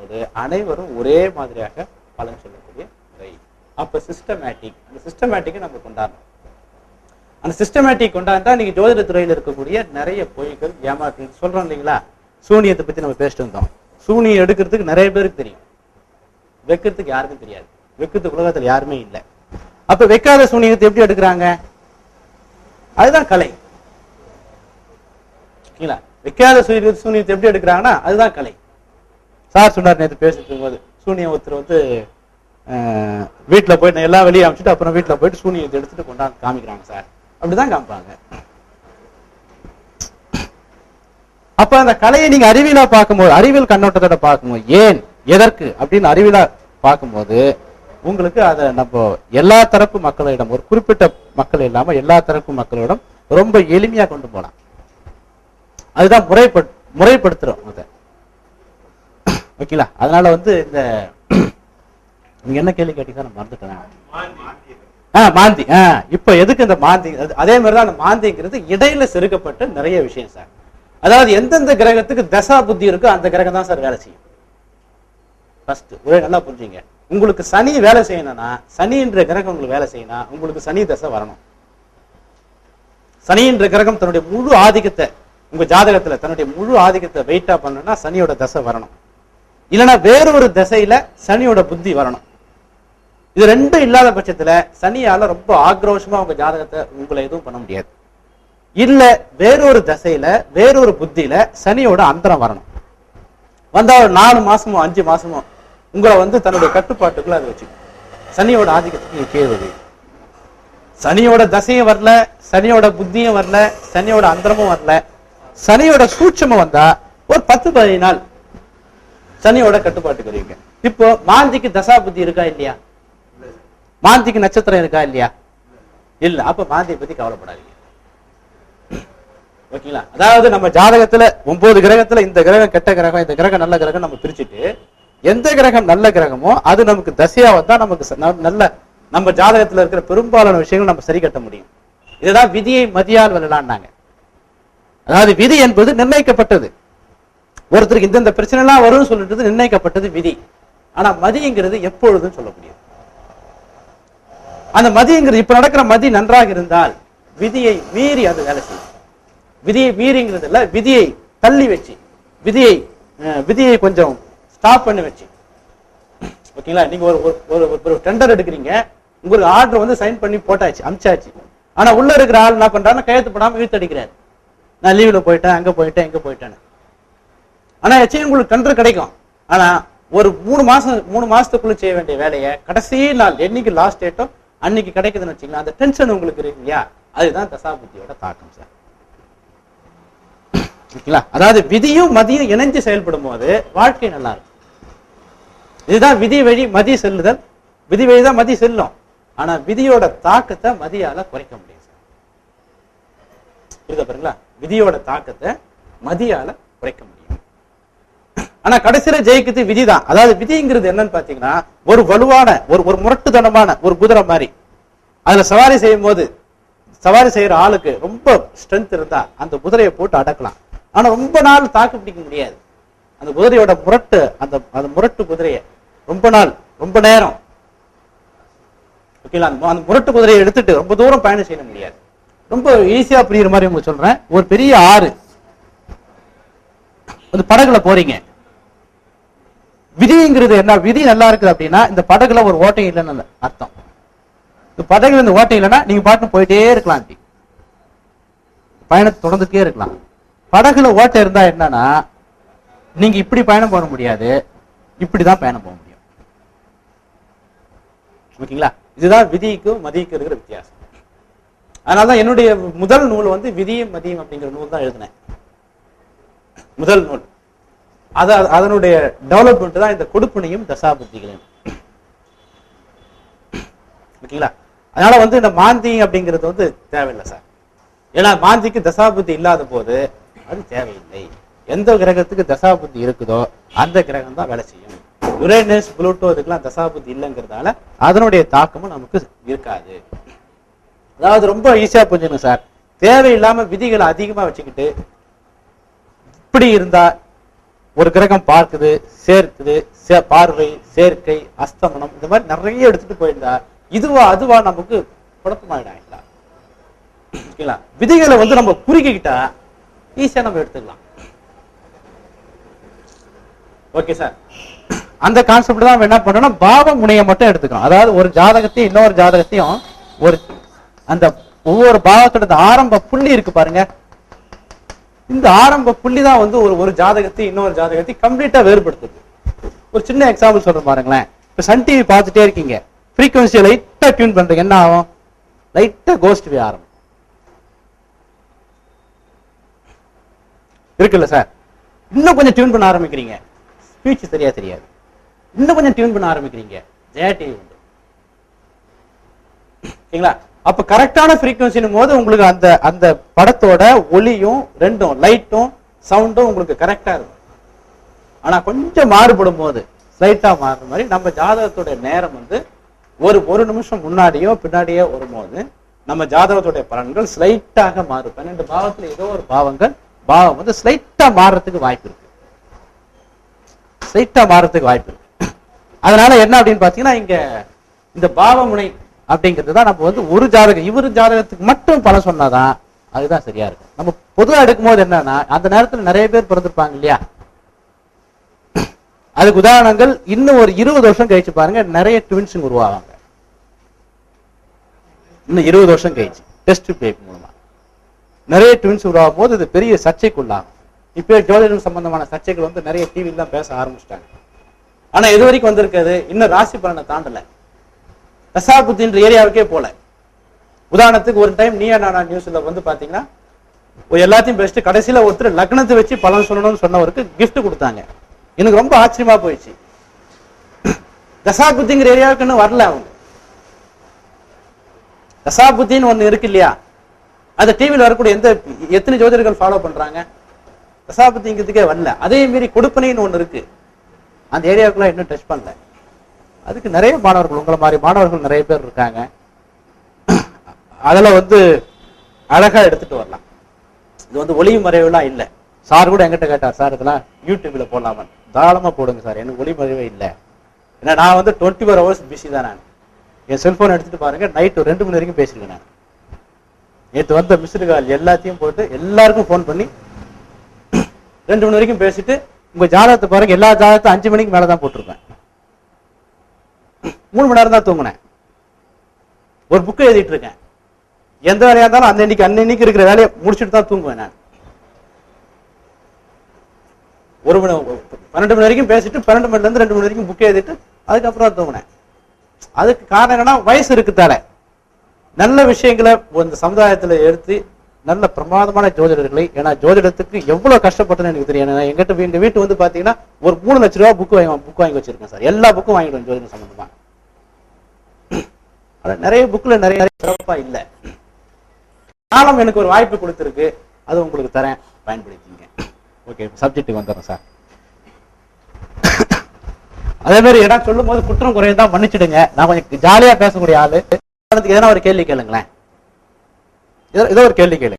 போது அனைவரும் ஒரே மாதிரியாக பலன் சொல்லக்கூடிய முறை. அப்போ சிஸ்டமேட்டிக் அந்த சிஸ்டமேட்டிக்கை நம்ம கொண்டாடணும். அந்த சிஸ்டமேட்டிக் கொண்டாந்தா நீங்க ஜோதிட துறையில் இருக்கக்கூடிய நிறைய பொய்கள் ஏமாற்று சொல்றோம் இல்லைங்களா? சூனியத்தை பத்தி நம்ம பேசிட்டு வந்தோம். சூனியம் எடுக்கிறதுக்கு நிறைய பேருக்கு தெரியும். வெக்கிறதுக்கு யாருக்கும் தெரியாது. வைக்கிறதுக்கு உலகத்துல யாருமே இல்லை. அப்ப வைக்காத சூனியத்தை எப்படி எடுக்கிறாங்க? அதுதான் கலை. வைக்காத சூரிய சூனியத்தை எப்படி எடுக்கிறாங்கன்னா அதுதான் கலை. சார் சொன்னார் நேற்று பேசிட்டு இருக்கும்போது. சூனியம் ஒருத்தர் வந்து அஹ், வீட்டுல போய் நான் எல்லாம் வெளியே அமைச்சிட்டு அப்புறம் வீட்டுல போயிட்டு சூனியத்தை எடுத்துட்டு கொண்டாந்து காமிக்கிறாங்க சார். அப்படிதான் காமிப்பாங்க. அப்ப அந்த கலையை நீங்க அறிவியலா பார்க்கும்போது அறிவியல் கண்ணோட்டத்தோட பார்க்கும்போது ஏன் எதற்கு அப்படின்னு அறிவியலா பார்க்கும்போது உங்களுக்கு அதை நம்ம எல்லா தரப்பு மக்களிடம் ஒரு குறிப்பிட்ட மக்கள் இல்லாம எல்லா தரப்பு மக்களிடம் ரொம்ப எளிமையா கொண்டு போலாம். அதுதான் முறைப்பட் முறைப்படுத்துறோம் அதை. ஓகேங்களா? அதனால வந்து இந்த நீங்க என்ன கேள்வி கேட்டீங்க நான் மறந்துட்டேன். ஆ மாந்தி. ஆ இப்ப எதுக்கு இந்த மாந்தி? அது- அதே மாதிரி தான் அந்த மாந்திங்கிறது இடையில செருக்கப்பட்ட நிறைய விஷயம் சார். அதாவது எந்தெந்த கிரகத்துக்கு தசா புத்தி இருக்கோ அந்த கிரகம் தான் சார் வேலை செய்யும். ஃபர்ஸ்ட் ஒரே நல்லா புரிஞ்சுங்க. உங்களுக்கு சனி வேலை செய்யணும்னா சனின்ற கிரகம் உங்களுக்கு வேலை செய்யணும் உங்களுக்கு சனி தசை வரணும். சனின்ற கிரகம் தன்னுடைய முழு ஆதிக்கத்தை உங்க ஜாதகத்துல தன்னுடைய முழு ஆதிக்கத்தை வெயிட்டா பண்ணணும்னா சனியோட தசை வரணும். இல்லைன்னா வேறொரு திசையில சனியோட புத்தி வரணும். இது ரெண்டும் இல்லாத பட்சத்துல சனியால ரொம்ப ஆக்ரோஷமா உங்க ஜாதகத்தை உங்களை எதுவும் பண்ண முடியாது. இல்ல வேறொரு திசையில வேறொரு புத்தியில சனியோட அந்தரம் வரணும். வந்தா ஒரு நாலு மாசமோ அஞ்சு மாசமோ உங்களை வந்து தன்னுடைய கட்டுப்பாட்டுக்குள்ள அதை வச்சுக்கும். சனியோட ஆதிக்கத்துக்கு நீ கேள்வி சனியோட தசையும் வரல சனியோட புத்தியும் வரல சனியோட அந்தரமும் வரல. சனியோட சூட்சமும் வந்தா ஒரு பத்து பதினஞ்சு நாள் சனியோட கட்டுப்பாட்டுக்கு வருவீங்க இப்போ மாந்திக்கு தசா புத்தி இருக்கா இல்லையா? மாந்திக்கு நட்சத்திரம் இருக்கா இல்லையா? இல்ல. அப்ப மாந்தியை பத்தி கவலைப்படாதீங்க. ஓகேங்களா? அதாவது நம்ம ஜாதகத்துல ஒன்பது கிரகத்துல இந்த கிரகம் கெட்ட கிரகம் இந்த கிரகம் நல்ல கிரகம் நம்ம பிரிச்சுட்டு எந்த கிரகம் நல்ல கிரகமோ அது நமக்கு தசையா வந்தா நமக்கு நல்ல நம்ம ஜாதகத்துல இருக்கிற பெரும்பாலான விஷயங்கள் நம்ம சரி கட்ட முடியும். இதுதான் விதியை மதியால் விளையாண்டாங்க அதாவது விதி என்பது நிர்ணயிக்கப்பட்டது. ஒருத்தருக்கு இந்தந்த பிரச்சனை எல்லாம் வரும்னு சொல்லிட்டு நிர்ணயிக்கப்பட்டது விதி. ஆனா மதிங்கிறது எப்பொழுதும் சொல்ல முடியாது அந்த மதிங்கிறது இப்ப நடக்கிற மதி நன்றாக இருந்தால் விதியை மீறி அது வேலை செய்யும். விதியை மீறிங்கிறது இல்ல விதியை தள்ளி வச்சு விதியை விதியை கொஞ்சம் ஸ்டாப் பண்ணி வச்சு. ஓகேங்களா? நீங்க ஒரு ஒரு- ஒரு ஒரு டெண்டர் எடுக்கிறீங்க உங்களுக்கு ஆர்டர் வந்து சைன் பண்ணி போட்டாச்சு அமிச்சாச்சு. ஆனா உள்ள இருக்கிற ஆள் என்ன பண்றான்னு கையெழுத்து போடாம இழுத்தடிக்கிறாரு நான் லீவ்ல போயிட்டேன் அங்க போயிட்டேன் இங்க போயிட்டேன்னு. ஆனா எச்சையும் உங்களுக்கு டெண்டர் கிடைக்கும். ஆனா ஒரு மூணு மாசம் மூணு மாசத்துக்குள்ள செய்ய வேண்டிய வேலையை கடைசி நாள் என்னைக்கு லாஸ்ட் டேட்டோ அன்னைக்கு கிடைக்குதுன்னு வச்சுக்கலாம் அந்த டென்ஷன் உங்களுக்கு இருக்கு இல்லையா அதுதான் தசாபுத்தியோட தாக்கம் சார் ஓகேங்களா? அதாவது விதியும் மதியும் இணைஞ்சு செயல்படும் போது வாழ்க்கை நல்லா இருக்கும். இதுதான் விதி வழி மதி செல்லுதல். விதி வழி தான் மதி செல்லும். ஆனா விதியோட தாக்கத்தை மதியால குறைக்க முடியும் சார் புரியுதா பாருங்களா? விதியோட தாக்கத்தை மதியால குறைக்க முடியும். ஆனா கடைசியில ஜெயிக்கிறது விதிதான். அதாவது விதிங்கிறது என்னன்னு பாத்தீங்கன்னா ஒரு வலுவான ஒரு ஒரு முரட்டுத்தனமான ஒரு குதிரை மாதிரி. அதுல சவாரி செய்யும் போது சவாரி செய்யற ஆளுக்கு ரொம்ப ஸ்ட்ரென்த் இருந்தா அந்த குதிரையை போட்டு அடக்கலாம். ஆனா ரொம்ப நாள் தாக்கு பிடிக்க முடியாது. அந்த குதிரையோட முரட்டு அந்த அந்த முரட்டு குதிரையை ரொம்ப நாள் ரொம்ப நேரம் ஓகேங்களா? அந்த அந்த முரட்டு குதிரையை எடுத்துட்டு ரொம்ப தூரம் பயணம் செய்ய முடியாது. ரொம்ப ஈஸியா புரியுற மாதிரி உங்களுக்கு சொல்றேன். ஒரு பெரிய ஆறு. ஒரு படகுல போறீங்க. விதிங்கிறது என்ன? விதி நல்லா இருக்குது அப்படின்னா இந்த படகுல ஒரு ஓட்டை இல்லைன்னு அர்த்தம். இந்த படகுல இந்த ஓட்டை இல்லைன்னா நீங்க பாட்டு போயிட்டே இருக்கலாம் அப்படி பயணத்தை தொடர்ந்துட்டே இருக்கலாம். படகுல ஓட்டை இருந்தா என்னன்னா நீங்க இப்படி பயணம் போக முடியாது. இப்படிதான் பயணம் போக முடியும். ஓகேங்களா? இதுதான் விதிக்கும் மதிக்கும் இருக்கிற வித்தியாசம். அதனாலதான் என்னுடைய முதல் நூல் வந்து விதியும் மதியம் அப்படிங்கிற நூல் தான் எழுதினேன். முதல் நூல். அத அதனுடைய டெவலப்மெண்ட் தான் இந்த கொடுப்பினையும் தசாபுத்திகளையும். ஓகேங்களா? அதனால வந்து இந்த மாந்தி அப்படிங்கிறது வந்து தேவையில்லை சார். ஏன்னா மாந்திக்கு தசாபுத்தி இல்லாத போது அது தேவையில்லை. எந்த கிரகத்துக்கு தசாபுத்தி இருக்குதோ அந்த கிரகம் தான் வேலை செய்யும். யுரேனஸ் புளூட்டோ இதுக்கெல்லாம் தசாபுத்தி இல்லைங்கிறதால அதனுடைய தாக்கமும் நமக்கு இருக்காது. அதாவது ரொம்ப ஈஸியா புரிஞ்சுக்கணும் சார். தேவையில்லாம விதிகளை அதிகமா வச்சுக்கிட்டு இப்படி இருந்தா ஒரு கிரகம் பார்க்குது சேர்க்குது சே- பார்வை சேர்க்கை அஸ்தமனம் இந்த மாதிரி நிறைய எடுத்துட்டு போயிருந்தா இதுவா அதுவா நமக்கு குழப்பமாயிடாங்களா? ஓகேங்களா விதிகளை வந்து நம்ம குறுக்கிக்கிட்டா ஈஸியா நம்ம எடுத்துக்கலாம். ஓகே சார் அந்த கான்செப்ட் தான் நம்ம என்ன பண்ணணும் பாவ முனையை மட்டும் எடுத்துக்கணும். அதாவது ஒரு ஜாதகத்தையும் இன்னொரு ஜாதகத்தையும் ஒரு அந்த ஒவ்வொரு பாவத்தோட ஆரம்ப புள்ளி இருக்கு பாருங்க. இந்த ஆரம்ப புள்ளி தான் வந்து ஒரு ஒரு ஜாதகத்தை இன்னொரு ஜாதகத்தை கம்ப்ளீட்டா வேறுபடுத்துது. ஒரு சின்ன எக்ஸாம்பிள் சொல்றேன் பாருங்களேன். இப்ப சன் டிவி பார்த்துட்டே இருக்கீங்க. ஃப்ரீக்வன்சியை லைட்டா டியூன் பண்றீங்க என்ன ஆகும்? லைட்டா கோஸ்ட் வே ஆரம்பம் இருக்குல்ல சார் இன்னும் கொஞ்சம் டியூன் பண்ண ஆரம்பிக்கிறீங்க. ஸ்பீச் சரியா தெரியாது. இன்னும் கொஞ்சம் டியூன் பண்ண ஆரம்பிக்கிறீங்க. ஜெயா டிவி உண்டு. ஓகேங்களா அப்ப கரெக்டான ஃப்ரீக்வன்சினும் போது உங்களுக்கு அந்த அந்த படத்தோட ஒளியும் ரெண்டும் லைட்டும் சவுண்டும் உங்களுக்கு கரெக்டா இருக்கும். ஆனா கொஞ்சம் மாறுபடும் போது ஸ்லைட்டா மாறுற மாதிரி நம்ம ஜாதகத்தோட நேரம் வந்து ஒரு ஒரு நிமிஷம் முன்னாடியோ பின்னாடியோ வரும்போது நம்ம ஜாதகத்துடைய பலன்கள் ஸ்லைட்டாக மாறும். பன்னெண்டு பாவத்துல ஏதோ ஒரு பாவங்கள் பாவம் வந்து ஸ்லைட்டா மாறுறதுக்கு வாய்ப்பு இருக்கு. ஸ்லைட்டா மாறுறதுக்கு வாய்ப்பு இருக்கு. அதனால என்ன அப்படின்னு பாத்தீங்கன்னா இங்க இந்த பாவமுனை அப்படிங்கிறது தான் நம்ம வந்து ஒரு ஜாதகம் இவரு ஜாதகத்துக்கு மட்டும் பலன் சொன்னாதான் அதுதான் சரியா இருக்கும். நம்ம பொதுவா எடுக்கும்போது என்னன்னா அந்த நேரத்துல நிறைய பேர் பிறந்திருப்பாங்க இல்லையா? அதுக்கு உதாரணங்கள் இன்னும் ஒரு இருபது வருஷம் கழிச்சு பாருங்க நிறைய ட்வின்ஸுங்க உருவாவாங்க. இன்னும் இருபது வருஷம் கழிச்சு டெஸ்ட் பேப் மூலமா. நிறைய ட்வின்ஸ் உருவாகும் போது இது பெரிய சர்ச்சைக்குள்ளாகும். இப்போ ஜோதிடம் சம்பந்தமான சர்ச்சைகள் வந்து நிறைய டிவில தான் பேச ஆரம்பிச்சிட்டாங்க. ஆனா இது வரைக்கும் வந்திருக்கிறது இன்னும் ராசி பலனை தாண்டல. கசாபுத்தின்ற ஏரியாவுக்கே போல. உதாரணத்துக்கு ஒரு டைம் நீயா நானா நியூஸ்ல வந்து பாத்தீங்கன்னா எல்லாத்தையும் பெஸ்ட் கடைசியில ஒருத்தர் லக்னத்தை வச்சு பலன் சொல்லணும்னு சொன்னவருக்கு கிஃப்ட் கொடுத்தாங்க. எனக்கு ரொம்ப ஆச்சரியமா போயிடுச்சு. தசாபுத்திங்கிற ஏரியாவுக்கு இன்னும் வரல அவங்க. தசாபுத்தின்னு ஒண்ணு இருக்கு இல்லையா? அந்த டிவியில் வரக்கூடிய எந்த எத்தனை ஜோதிடர்கள் ஃபாலோ பண்றாங்க? தசாபுத்திங்கிறதுக்கே வரல. அதே மீறி கொடுப்பனைன்னு ஒண்ணு இருக்கு. அந்த ஏரியாவுக்குலாம் இன்னும் டச் பண்ணல. அதுக்கு நிறைய மாணவர்கள் உங்களை மாதிரி மாணவர்கள் நிறைய பேர் இருக்காங்க. அதில் வந்து அழகாக எடுத்துகிட்டு வரலாம். இது வந்து ஒளி மறைவுலாம் இல்லை. சார் கூட எங்கிட்ட கேட்டார் சார் இதெல்லாம் யூடியூப்பில் போடலாமா தாராளமாக போடுங்க சார் எனக்கு ஒளி மறைவே இல்லை. ஏன்னா நான் வந்து டுவெண்ட்டி ஃபோர் ஹவர்ஸ் பிஸி தான் நான். என் செல்ஃபோன் எடுத்துகிட்டு பாருங்கள் நைட்டு ரெண்டு மணி வரைக்கும் பேசியிருக்கேன் நான். நேற்று வந்த மிஸ்டு கால் எல்லாத்தையும் போட்டு எல்லாருக்கும் ஃபோன் பண்ணி ரெண்டு மணி வரைக்கும் பேசிட்டு உங்கள் ஜாதகத்தை பாருங்கள் எல்லா ஜாதகத்தையும் அஞ்சு மணிக்கு மேலே தான் போட்டிருப்பேன். மூணு மணி நேரம் தான் தூங்கினேன். ஒரு புக்கை எழுதிட்டு இருக்கேன் எந்த வேலையா இருந்தாலும் அந்த இன்னைக்கு அன்னைக்கு இருக்கிற வேலையை முடிச்சுட்டு தான் தூங்குவேன் நான். ஒரு மணி பன்னெண்டு மணி வரைக்கும் பேசிட்டு பன்னெண்டு மணில இருந்து ரெண்டு மணி வரைக்கும் புக் எழுதிட்டு அதுக்கப்புறம் தான் தூங்கினேன். அதுக்கு காரணம் என்னன்னா வயசு இருக்குத்தால நல்ல விஷயங்களை இந்த சமுதாயத்துல எடுத்து நல்ல பிரமாதமான ஜோதிடர்களை. ஏன்னா ஜோதிடத்துக்கு எவ்வளவு கஷ்டப்பட்டதுன்னு எனக்கு தெரியும். ஏன்னா எங்கிட்ட எங்க வீட்டு வந்து பாத்தீங்கன்னா ஒரு மூணு லட்ச ரூபா புக் வாங்கி புக் வாங்கி வச்சிருக்கேன் சார். எல்லா புக்கும் வாங்கிடுவேன் ஜோதிடம் சம்பந்தமா. நிறைய புக்ல நிறைய நிறைய சிறப்பா இல்ல. காலம் எனக்கு ஒரு வாய்ப்பு கொடுத்துருக்கு. அது உங்களுக்கு தரேன். பயன்படுத்திங்க ஓகே சப்ஜெக்ட்டுக்கு வந்துடுறேன் சார். அதே மாதிரி இடம் சொல்லும் போது குற்றம் குறையும் தான் மன்னிச்சிடுங்க. நான் கொஞ்சம் ஜாலியா பேசக்கூடிய ஆளு. எதனா ஒரு கேள்வி கேளுங்களேன். ஏதோ ஒரு கேள்வி கேளு.